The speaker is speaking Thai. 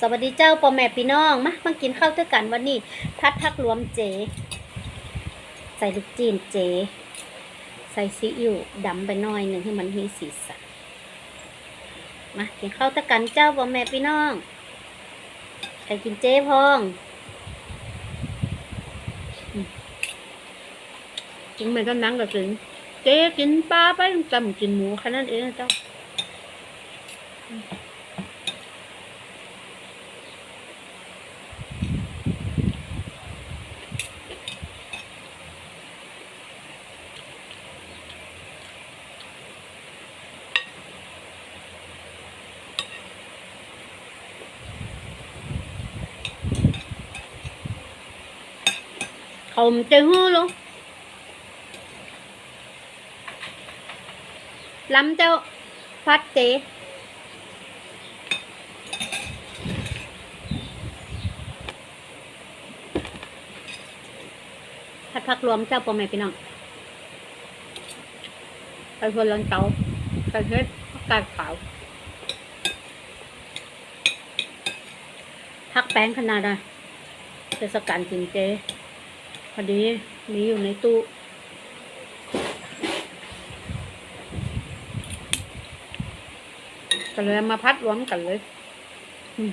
สวัสดีเจ้าพ่อแม่พี่น้องมามากินข้าวด้วยกันวันนี้พัดทักรวมเจ ใส่ลูกจีนเจ ใส่ซีอิ๊วดำไปหน่อยหนึ่งให้มันมีสีสันมากินข้าวด้วยกันเจ้าพ่อแม่พี่น้องใครกินเจพองกินเหมือนกันนังกับกินเจกินปลาไปจำกินหมูแค่นั้นเองนะเจ้า ผมจะหู้ลงล้ำเจ้าพัดเจพัดพักรวมเจ้าปอมแม่พี่น้องไปพลอนเตาไปเฮ็ดกาดขาวพักแป้งขนาดนะเทสกาลกินเจ พอดีมีอยู่ในตู้ก็เลยมาพัดรวมกันเลย อืม